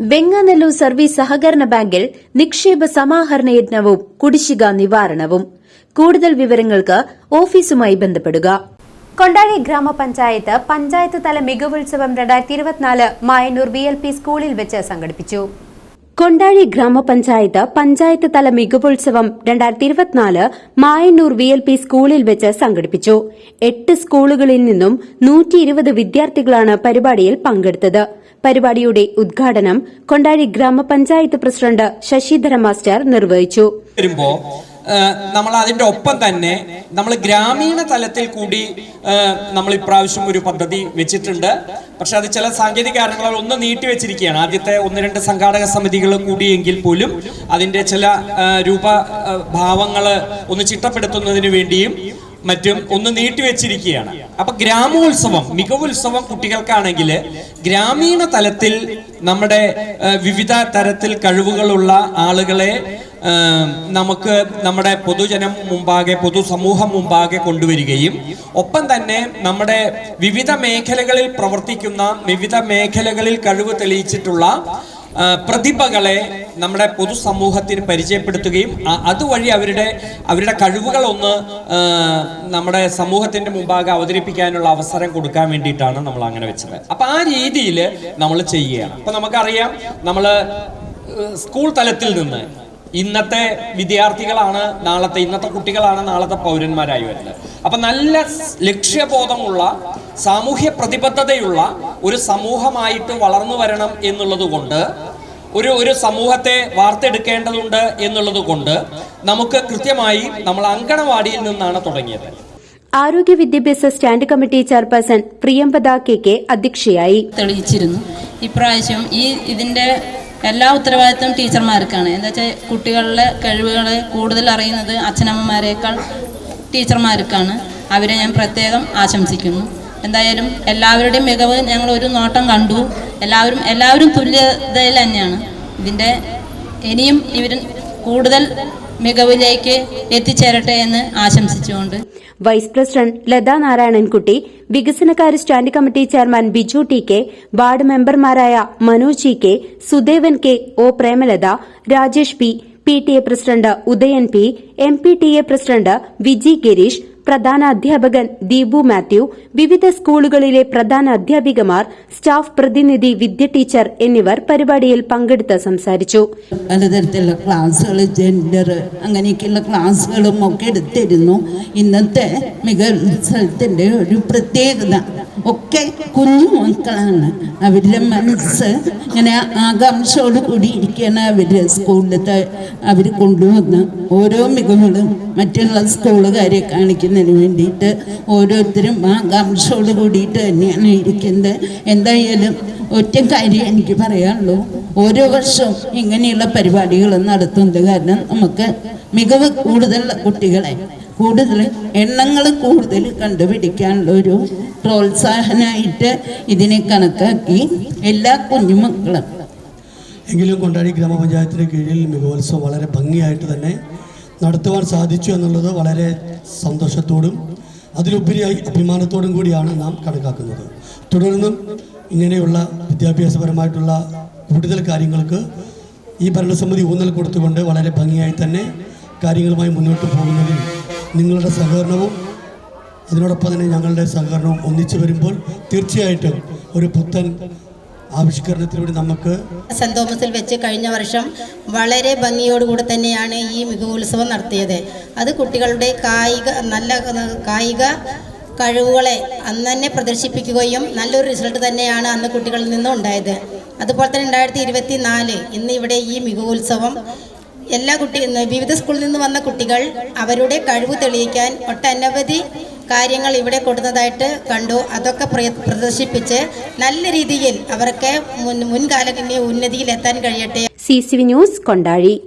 Venganallur service സഹകരണ ബാങ്കിൽ നിക്ഷേപ സമാഹരണ യജ്ഞവും കുടിശ്ശിക നിവാരണവും. കൂടുതൽ വിവരങ്ങൾക്ക് ഓഫീസുമായി ബന്ധപ്പെടുക. കൊണ്ടാഴി ഗ്രാമപഞ്ചായത്ത് പഞ്ചായത്ത് തല മികവുത്സവം രണ്ടായിരത്തി ഇരുപത്തിനാല് മായന്നൂർ ബി എൽ പി സ്കൂളിൽ വെച്ച് സംഘടിപ്പിച്ചു. കൊണ്ടാഴി ഗ്രാമപഞ്ചായത്ത് പഞ്ചായത്ത് തല മികവുത്സവം രണ്ടായിരത്തി ഇരുപത്തിനാല് മായന്നൂർ വി എൽ പി സ്കൂളിൽ വെച്ച് സംഘടിപ്പിച്ചു. എട്ട് സ്കൂളുകളിൽ നിന്നും നൂറ്റി ഇരുപത് വിദ്യാർത്ഥികളാണ് പരിപാടിയിൽ പങ്കെടുത്തത്. പരിപാടിയുടെ ഉദ്ഘാടനം കൊണ്ടാഴി ഗ്രാമപഞ്ചായത്ത് പ്രസിഡന്റ് ശശിധര മാസ്റ്റർ നിർവഹിച്ചു. നമ്മൾ അതിന്റെ ഒപ്പം തന്നെ നമ്മൾ ഗ്രാമീണ തലത്തിൽ കൂടി നമ്മൾ ഇപ്രാവശ്യം ഒരു പദ്ധതി വെച്ചിട്ടുണ്ട്. പക്ഷെ അത് ചില സാങ്കേതിക കാരണങ്ങളാൽ ഒന്ന് നീട്ടി വെച്ചിരിക്കുകയാണ്. ആദ്യത്തെ ഒന്ന് രണ്ട് സംഘാടക സമിതികൾ കൂടിയെങ്കിൽ പോലും അതിന്റെ ചില രൂപഭാവങ്ങൾ ഒന്ന് ചിട്ടപ്പെടുത്തുന്നതിന് വേണ്ടിയും മറ്റും ഒന്ന് നീട്ടിവെച്ചിരിക്കുകയാണ് അപ്പൊ ഗ്രാമോത്സവം മികവുത്സവം കുട്ടികൾക്കാണെങ്കിൽ ഗ്രാമീണ തലത്തിൽ നമ്മുടെ വിവിധ തരത്തിൽ കഴിവുകളുള്ള ആളുകളെ നമുക്ക് നമ്മുടെ പൊതുജനം മുമ്പാകെ പൊതുസമൂഹം മുമ്പാകെ കൊണ്ടുവരികയും ഒപ്പം തന്നെ നമ്മുടെ വിവിധ മേഖലകളിൽ പ്രവർത്തിക്കുന്ന വിവിധ മേഖലകളിൽ കഴിവ് തെളിയിച്ചിട്ടുള്ള പ്രതിഭകളെ നമ്മുടെ പൊതുസമൂഹത്തിന് പരിചയപ്പെടുത്തുകയും അതുവഴി അവരുടെ അവരുടെ കഴിവുകൾ ഒന്ന് നമ്മുടെ സമൂഹത്തിന്റെ മുമ്പാകെ അവതരിപ്പിക്കാനുള്ള അവസരം കൊടുക്കാൻ വേണ്ടിയിട്ടാണ് നമ്മൾ അങ്ങനെ വെച്ചത്. അപ്പൊ ആ രീതിയിൽ നമ്മൾ ചെയ്യുകയാണ്. അപ്പൊ നമുക്കറിയാം നമ്മൾ സ്കൂൾ തലത്തിൽ നിന്ന് ഇന്നത്തെ വിദ്യാർത്ഥികളാണ് നാളത്തെ ഇന്നത്തെ കുട്ടികളാണ് നാളത്തെ പൗരന്മാരായി വരുന്നത്. അപ്പൊ നല്ല ലക്ഷ്യബോധമുള്ള സാമൂഹ്യ പ്രതിബദ്ധതയുള്ള ഒരു സമൂഹമായിട്ട് വളർന്നു വരണം എന്നുള്ളത് കൊണ്ട് ഒരു ഒരു സമൂഹത്തെ വാർത്തെടുക്കേണ്ടതുണ്ട് എന്നുള്ളത് കൊണ്ട് നമുക്ക് കൃത്യമായി നമ്മൾ അങ്കണവാടിയിൽ നിന്നാണ് തുടങ്ങിയത്. ആരോഗ്യ വിദ്യാഭ്യാസ stand committee chairperson Priyambada K K അധ്യക്ഷയായി. തെളിയിച്ചിരുന്നു. ഇപ്രാവശ്യം ഈ ഇതിന്റെ എല്ലാ ഉത്തരവാദിത്വം ടീച്ചർമാർക്കാണ്. എന്താ വെച്ചാൽ കുട്ടികളുടെ കഴിവുകൾ കൂടുതൽ അറിയുന്നത് അച്ഛനമ്മമാരെക്കാൾ ടീച്ചർമാർക്കാണ്. അവരെ ഞാൻ പ്രത്യേകം ആശംസിക്കുന്നു. എന്തായാലും എല്ലാവരുടെയും മികവ് ഞങ്ങൾ ഒരു നോട്ടം കണ്ടു. എല്ലാവരും എല്ലാവരും തുല്യതയിൽ തന്നെയാണ്. ഇതിന്റെ ഇനിയും ഇവർ കൂടുതൽ മികവിലേക്ക് എത്തിച്ചേരട്ടെ എന്ന് ആശംസിച്ചുകൊണ്ട്. വൈസ് പ്രസിഡന്റ് ലതാ നാരായണൻകുട്ടി വികസനകാര്യ stand committee chairman Biju T K ward മെമ്പർമാരായ Manoj G K Sudevan K O Premalatha Rajesh P P T A president Udayan P M P T A president Viji Girish പ്രധാന അധ്യാപകൻ ദീപു മാത്യു വിവിധ സ്കൂളുകളിലെ പ്രധാന അധ്യാപികമാർ staff പ്രതിനിധി വിദ്യ teacher എന്നിവർ പരിപാടിയിൽ പങ്കെടുത്ത് സംസാരിച്ചു. പലതരത്തിലുള്ള ക്ലാസ്സുകൾ ജെൻഡർ അങ്ങനെയൊക്കെയുള്ള ക്ലാസ്സുകളും ഒക്കെ എടുത്തിരുന്നു. ഇന്നത്തെ മികവുത്സവത്തിന്റെ ഒരു പ്രത്യേകത ഒക്കെ കുഞ്ഞു മക്കളാണ്. അവരുടെ മനസ്സ് ഇങ്ങനെ ആകാംക്ഷയോട് കൂടി ഇരിക്കുകയാണ് അവരുടെ സ്കൂളിലത്തെ അവർ കൊണ്ടുവന്ന് ഓരോ മികവുകളും. മറ്റുള്ള സ്കൂളുകാരെ കാണിക്കുന്നതിന് വേണ്ടിയിട്ട് ഓരോരുത്തരും ആകാംക്ഷയോട് കൂടിയിട്ട് തന്നെയാണ് ഇരിക്കുന്നത്. എന്തായാലും ഒറ്റ കാര്യം എനിക്ക് പറയാനുള്ളൂ. ഓരോ വർഷവും ഇങ്ങനെയുള്ള പരിപാടികൾ നടത്തുന്നത് കാരണം നമുക്ക് മികവ് കൂടുതലുള്ള കുട്ടികളെ കൂടുതൽ എണ്ണങ്ങൾ കൂടുതൽ കണ്ടുപിടിക്കാനുള്ള ഒരു പ്രോത്സാഹനമായിട്ട് ഇതിനെ കണക്കാക്കി എല്ലാ കുഞ്ഞുമക്കളും. എങ്കിലും കൊണ്ടാടി ഗ്രാമപഞ്ചായത്തിന് കീഴിൽ മികവോത്സവം വളരെ ഭംഗിയായിട്ട് തന്നെ നടത്തുവാൻ സാധിച്ചു എന്നുള്ളത് വളരെ സന്തോഷത്തോടും അതിലുപരിയായി അഭിമാനത്തോടും കൂടിയാണ് നാം കണക്കാക്കുന്നത്. തുടർന്നും ഇങ്ങനെയുള്ള വിദ്യാഭ്യാസപരമായിട്ടുള്ള കൂടുതൽ കാര്യങ്ങൾക്ക് ഈ ഭരണസമിതി ഊന്നൽ കൊടുത്തുകൊണ്ട് വളരെ ഭംഗിയായി തന്നെ കാര്യങ്ങളുമായി മുന്നോട്ട് പോകുന്നതിൽ നിങ്ങളുടെ സഹകരണവും അതിനോടൊപ്പം തന്നെ ഞങ്ങളുടെ സഹകരണവും ഒന്നിച്ചു വരുമ്പോൾ തീർച്ചയായിട്ടും ഒരു പുത്തൻ ആവിഷ്കരണത്തിലൂടെ നമുക്ക് സെന്റ് തോമസിൽ വെച്ച് കഴിഞ്ഞ വർഷം വളരെ ഭംഗിയോടുകൂടി തന്നെയാണ് ഈ മികവുത്സവം നടത്തിയത്. അത് കുട്ടികളുടെ കായിക നല്ല കായിക കഴിവുകളെ അന്ന് തന്നെ പ്രദർശിപ്പിക്കുകയും നല്ലൊരു റിസൾട്ട് തന്നെയാണ് അന്ന് കുട്ടികളിൽ നിന്നും ഉണ്ടായത്. അതുപോലെ തന്നെ രണ്ടായിരത്തി ഇരുപത്തി നാല് ഇന്ന് ഇവിടെ ഈ മികവുത്സവം എല്ലാ കുട്ടി വിവിധ സ്കൂളിൽ നിന്ന് വന്ന കുട്ടികൾ അവരുടെ കഴിവ് തെളിയിക്കാൻ ഒട്ടനവധി കാര്യങ്ങൾ ഇവിടെ കൊടുത്തതായിട്ട് കണ്ടു. അതൊക്കെ പ്ര- പ്രദർശിപ്പിച്ച് നല്ല രീതിയിൽ അവർക്ക് മുൻ മുൻകാലങ്ങളിൽ ഉന്നതിയിൽ എത്താൻ കഴിയട്ടെ. C C news Kondazhy.